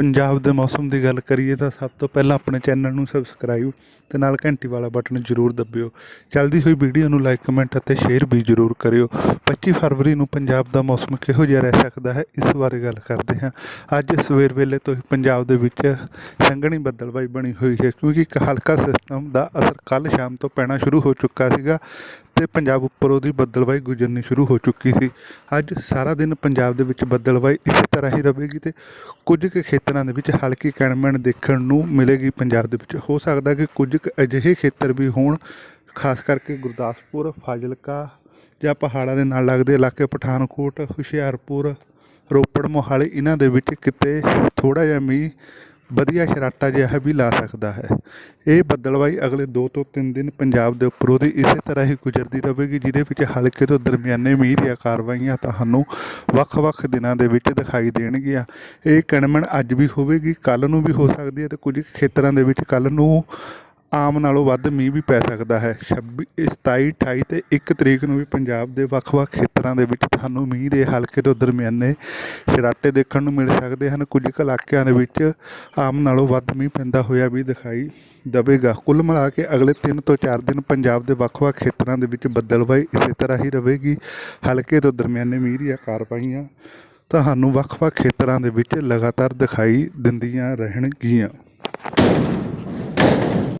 ਪੰਜਾਬ ਦੇ ਮੌਸਮ ਦੀ ਗੱਲ ਕਰੀਏ ਤਾਂ ਸਭ ਤੋਂ ਪਹਿਲਾਂ ਆਪਣੇ ਚੈਨਲ ਨੂੰ ਸਬਸਕ੍ਰਾਈਬ ਤੇ ਨਾਲ ਘੰਟੀ ਵਾਲਾ ਬਟਨ ਜ਼ਰੂਰ ਦਬਿਓ। ਚੱਲਦੀ ਹੋਈ ਵੀਡੀਓ ਨੂੰ ਲਾਈਕ ਕਮੈਂਟ ਅਤੇ ਸ਼ੇਅਰ ਵੀ ਜ਼ਰੂਰ ਕਰਿਓ। 25 ਫਰਵਰੀ ਨੂੰ ਪੰਜਾਬ ਦਾ ਮੌਸਮ ਕਿਹੋ ਜਿਹਾ ਰਹਿ ਸਕਦਾ ਹੈ, ਇਸ ਬਾਰੇ ਗੱਲ ਕਰਦੇ ਹਾਂ। ਅੱਜ ਸਵੇਰ ਵੇਲੇ ਤੋਂ ਹੀ ਪੰਜਾਬ ਦੇ ਵਿੱਚ ਸੰਘਣੀ ਬੱਦਲਬਾਈ ਬਣੀ ਹੋਈ ਹੈ, ਕਿਉਂਕਿ ਇੱਕ ਹਲਕਾ ਸਿਸਟਮ ਦਾ ਅਸਰ ਕੱਲ ਸ਼ਾਮ ਤੋਂ ਪੈਣਾ ਸ਼ੁਰੂ ਹੋ ਚੁੱਕਾ ਸੀਗਾ। ਤੇ ਪੰਜਾਬ ਉੱਪਰ ਉਹਦੀ ਬੱਦਲਬਾਈ ਗੁਜ਼ਰਨੀ ਸ਼ੁਰੂ ਹੋ ਚੁੱਕੀ ਸੀ। ਅੱਜ ਸਾਰਾ ਦਿਨ ਪੰਜਾਬ ਦੇ ਵਿੱਚ ਬੱਦਲਬਾਈ ਇਸੇ ਤਰ੍ਹਾਂ ਹੀ ਰਹੇਗੀ ਤੇ ਕੁਝ ਕੁ ਖੇਤਰਾਂ ਦੇ ਵਿੱਚ ਹਲਕੀ ਕਣਮਣ ਦੇਖਣ ਨੂੰ ਮਿਲੇਗੀ ਪੰਜਾਬ ਦੇ ਵਿੱਚ। ਹੋ ਸਕਦਾ ਕਿ ਕੁਝ ਕੁ ਅਜਿਹੇ ਖੇਤਰ ਵੀ ਹੋਣ, ਖਾਸ ਕਰਕੇ ਗੁਰਦਾਸਪੁਰ, ਫਾਜ਼ਿਲਕਾ ਜਾਂ ਪਹਾੜਾਂ ਦੇ ਨਾਲ ਲੱਗਦੇ ਇਲਾਕੇ ਪਠਾਨਕੋਟ, ਹੁਸ਼ਿਆਰਪੁਰ, ਰੋਪੜ ਮੋਹਾਲੀ, ਇਹਨਾਂ ਦੇ ਵਿੱਚ ਕਿਤੇ ਥੋੜਾ ਜਿਹਾ ਮੀਂਹ ਵਧੀਆ ਸ਼ਰਾਟਾ ਜਿਹਾ ਵੀ ਲਾ ਸਕਦਾ ਹੈ। ਇਹ ਬੱਦਲਬਾਈ ਅਗਲੇ 2 ਤੋਂ 3 ਦਿਨ ਪੰਜਾਬ ਦੇ ਉੱਪਰੋਂ ਦੀ ਇਸੇ ਤਰ੍ਹਾਂ ਹੀ ਗੁਜ਼ਰਦੀ ਰਹੇਗੀ ਜਿਹਦੇ ਵਿੱਚ ਹਲਕੇ ਤੋਂ ਦਰਮਿਆਨੇ ਮੀਂਹ ਦੀਆਂ ਕਾਰਵਾਈਆਂ ਤੁਹਾਨੂੰ ਵੱਖ-ਵੱਖ ਦਿਨਾਂ ਦੇ ਵਿੱਚ ਦਿਖਾਈ ਦੇਣਗੀਆਂ। ਇਹ ਕਣਮਣ ਅੱਜ ਵੀ ਹੋਵੇਗੀ ਕੱਲ ਨੂੰ ਵੀ ਹੋ ਸਕਦੀ ਹੈ ਤੇ ਕੁਝ ਖੇਤਰਾਂ ਦੇ ਵਿੱਚ ਕੱਲ ਨੂੰ ਆਮ ਨਾਲੋਂ ਵੱਧ ਮੀਂਹ ਵੀ ਪੈ ਸਕਦਾ ਹੈ। 26 27 28 ਤੇ 1 ਤਰੀਕ ਨੂੰ ਵੀ ਪੰਜਾਬ ਦੇ ਵੱਖ-ਵੱਖ ਖੇਤਰਾਂ ਦੇ ਵਿੱਚ ਤੁਹਾਨੂੰ ਮੀਂਹ ਦੇ ਹਲਕੇ ਤੋਂ ਦਰਮਿਆਨੇ ਸ਼ਰਾਟੇ ਦੇਖਣ ਨੂੰ ਮਿਲ ਸਕਦੇ ਹਨ। ਕੁਝ ਕੁ ਇਲਾਕਿਆਂ ਦੇ ਵਿੱਚ ਆਮ ਨਾਲੋਂ ਵੱਧ ਮੀਂਹ ਪੈਂਦਾ ਹੋਇਆ ਵੀ ਦਿਖਾਈ ਦੇਵੇਗਾ। ਕੁੱਲ ਮਿਲਾ ਕੇ ਅਗਲੇ 3 ਤੋਂ 4 ਦਿਨ ਪੰਜਾਬ ਦੇ ਵੱਖ-ਵੱਖ ਖੇਤਰਾਂ ਦੇ ਵਿੱਚ ਬੱਦਲਬਾਈ ਇਸੇ ਤਰ੍ਹਾਂ ਹੀ ਰਹੇਗੀ। ਹਲਕੇ ਤੋਂ ਦਰਮਿਆਨੇ ਮੀਂਹ ਦੀਆਂ ਕਾਰਵਾਈਆਂ ਤੁਹਾਨੂੰ ਵੱਖ-ਵੱਖ ਖੇਤਰਾਂ ਦੇ ਵਿੱਚ ਲਗਾਤਾਰ ਦਿਖਾਈ ਦਿੰਦੀਆਂ ਰਹਿਣਗੀਆਂ।